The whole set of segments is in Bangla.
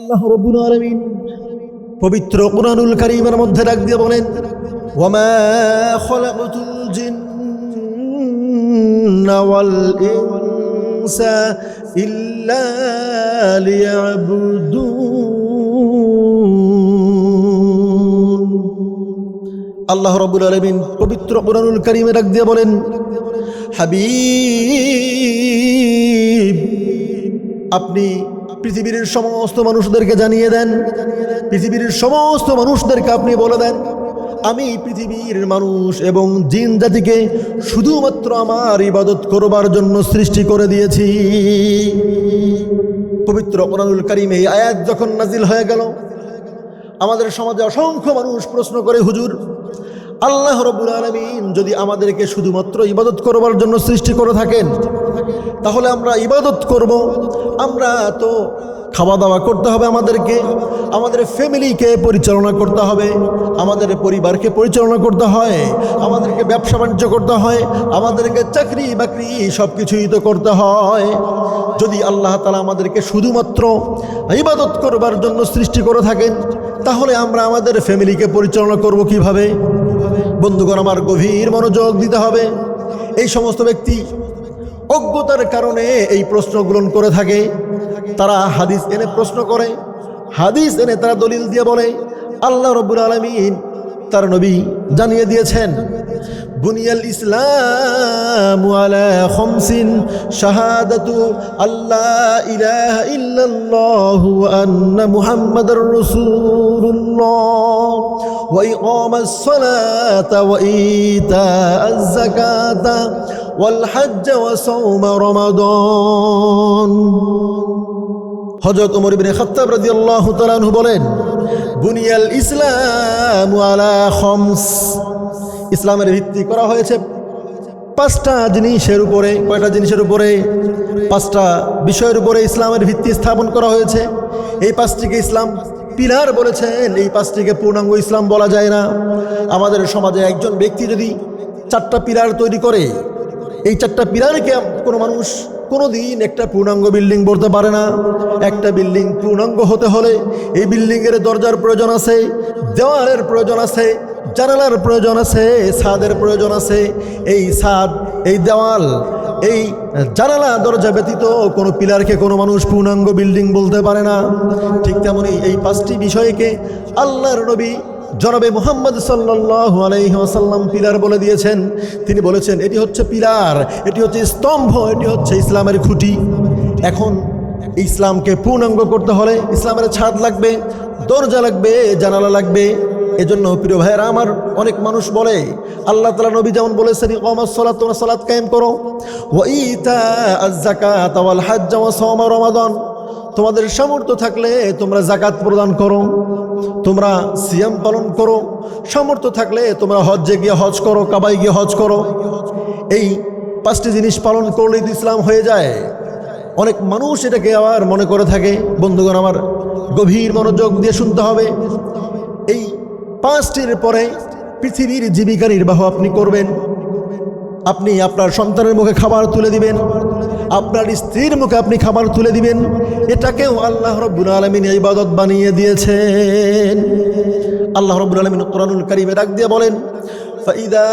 আল্লাহ রব্বুল আলামিন পবিত্র কোরআনুল কারীমের মধ্যে ডাক দিয়ে বলেন আল্লাহ রব্বুল আলামিন পবিত্র কোরআনুল কারীমে ডাক দিয়ে বলেন, হাবিব, আপনি পৃথিবীর সমস্ত মানুষদেরকে জানিয়ে দেন। পৃথিবীর সমস্ত মানুষদেরকে আপনি বলে দেন, আমি পৃথিবীর মানুষ এবং জিন জাতিকে শুধুমাত্র আমার ইবাদত করবার জন্য সৃষ্টি করে দিয়েছি। পবিত্র কোরআনুল কারিমে এই আয়াত যখন নাজিল হয়ে গেল, আমাদের সমাজে অসংখ্য মানুষ প্রশ্ন করে, হুজুর, আল্লাহ রব্বুল আলমিন যদি আমাদেরকে শুধুমাত্র ইবাদত করবার জন্য সৃষ্টি করে থাকেন তাহলে আমরা ইবাদত করব। আমরা তো খাওয়া দাওয়া করতে হবে আমাদেরকে, আমাদের ফ্যামিলিকে পরিচালনা করতে হবে, আমাদের পরিবারকে পরিচালনা করতে হয়, আমাদেরকে ব্যবসা বাণিজ্য করতে হয়, আমাদেরকে চাকরি বাকরি সব কিছুই তো করতে হয়। যদি আল্লাহ তালা আমাদেরকে শুধুমাত্র ইবাদত করবার জন্য সৃষ্টি করে থাকেন, তাহলে আমরা আমাদের ফ্যামিলিকে পরিচালনা করব কীভাবে? বন্ধুগণ, আমার গভীর মনোযোগ দিতে হবে। এই সমস্ত ব্যক্তি অজ্ঞতার কারণে এই প্রশ্নগুলো করে থাকে। তারা হাদিস এনে প্রশ্ন করে, হাদিস এনে তারা দলিল দিয়ে বলে, আল্লাহ রব্বুল আলমিন তার নবী জানিয়ে দিয়েছেন। বুনিয়াল ইসলাম আলা খমসিন, শাহাদাতু আল্লাহ ইলাহা ইল্লাল্লাহু আন্না মুহাম্মাদার রাসূলুল্লাহ। ওয়া ইকামাস সালাতা ওয়া ইতাআজ যাকাতা ওয়াল হজ্জ ওয়া সাওম রমাদান। হজরত উমর ইবনে খাত্তাব রাদিয়াল্লাহু তাআলা বলেন, বুনিয়াল ইসলাম আলা খমস। ইসলামের ভিত্তি করা হয়েছে। পাঁচটা জিনিসের উপরে, কয়টা জিনিসের উপরে? পাঁচটা বিষয়ের উপরে ইসলামের ভিত্তি স্থাপন করা হয়েছে। এই পাঁচটিকে ইসলাম পিলার বলেছেন। এই পাঁচটিকে পূর্ণাঙ্গ ইসলাম বলা যায় না। আমাদের সমাজে একজন ব্যক্তি যদি চারটা পিলার তৈরি করে, এই চারটা পিলারকে কোনো মানুষ কোনো দিন একটা পূর্ণাঙ্গ বিল্ডিং বলতে পারে না। একটা বিল্ডিং পূর্ণাঙ্গ হতে হলে এই বিল্ডিংয়ের দরজার প্রয়োজন আছে, দেওয়ালের প্রয়োজন আছে জানালার প্রয়োজন আছে, ছাদের প্রয়োজন আছে, এই ছাদ, এই দেওয়াল, এই জানালা, দরজা ব্যতীত কোনো পিলারকে কোনো মানুষ পূর্ণাঙ্গ বিল্ডিং বলতে পারে না। ঠিক তেমনই এই পাঁচটি বিষয়কে আল্লাহর নবী জনাবে মোহাম্মদ সাল্লাহ আলাইসাল্লাম পিলার বলে দিয়েছেন। তিনি বলেছেন, এটি হচ্ছে পিলার, এটি হচ্ছে স্তম্ভ, এটি হচ্ছে ইসলামের খুঁটি। এখন ইসলামকে পূর্ণাঙ্গ করতে হলে ইসলামের ছাদ লাগবে, দরজা লাগবে, জানালা লাগবে। এজন্য প্রিয় ভাইয়েরা, আমার অনেক মানুষ বলে, আল্লাহ তালা নবী যেমন বলেছেন সলাৎ তোমরা সলাৎ কায়েম করো। ওইতা জাকাত ওয়াল হাজ্জা ওয়া সাওমা রমাদান। তোমাদের সামর্থ্য থাকলে তোমরা জাকাত প্রদান করো, তোমরা সিয়াম পালন করো। সামর্থ্য থাকলে তোমরা হজ্জে গিয়ে হজ করো কাবাই গিয়ে হজ করো। এই পাঁচটি জিনিস পালন করলেই ইসলাম হয়ে যায়, অনেক মানুষ এটাকে আবার মনে করে থাকে, বন্ধুগণ, আমার গভীর মনোযোগ দিয়ে শুনতে হবে। এই পাঁচটির পরে পৃথিবীর জীবিকা নির্বাহ আপনি করবেন আপনি আপনার সন্তানের মুখে খাবার তুলে দিবেন আপনার স্ত্রীর মুখে আপনি খাবার তুলে দিবেন এটাকেও আল্লাহ রব্বুল আলমিন ইবাদত বানিয়ে দিয়েছেন আল্লাহ রব্বুল আলমিন কোরআনুল কারিমে ডাক দিয়ে বলেন فإذا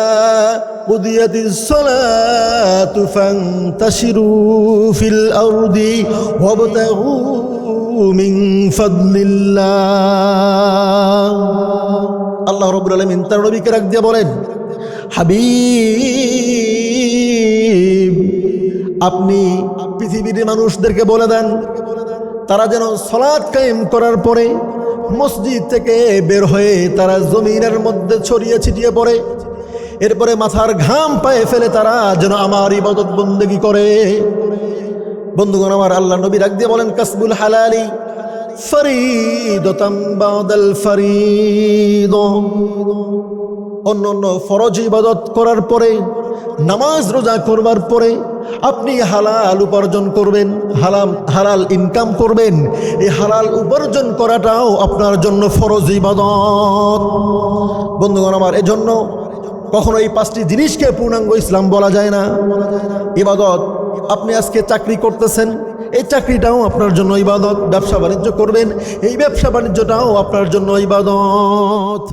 قضيت الصلاة فانتشروا في الأرض وابتغوا من فضل الله আল্লাহ রব্বুল আলমিন তার নবীকে ডাক দিয়ে বলেন হাবিব আপনি পৃথিবীর মানুষদেরকে বলে দেন তারা যেন সলাৎ কায়েম করার পরে মসজিদ থেকে বের হয়ে তারা জমিনের মধ্যে ছড়িয়ে ছিটিয়ে পড়ে এরপরে মাথার ঘাম পায়ে ফেলে তারা যেন আমার ইবাদত বন্দেগি করে বন্ধুগণ, আমার আল্লাহ নবী রাখ দিয়ে বলেন, কাসবুল হালালি অন্য অন্য ফরজ ইবাদত করার পরে, নামাজ রোজা করবার পরে আপনি হালাল উপার্জন করবেন, হালাম, হালাল ইনকাম করবেন। এই হালাল উপার্জন করাটাও আপনার জন্য ফরজ ইবাদত। বন্ধুগণ, আমার এজন্য কখনো এই পাঁচটি জিনিসকে পূর্ণাঙ্গ ইসলাম বলা যায় না। ইবাদত আপনি আজকে চাকরি করতেছেন, এই চাকরিটাও আপনার জন্য ইবাদত। ব্যবসা বাণিজ্য করবেন, এই ব্যবসা বাণিজ্যটাও আপনার জন্য ইবাদত।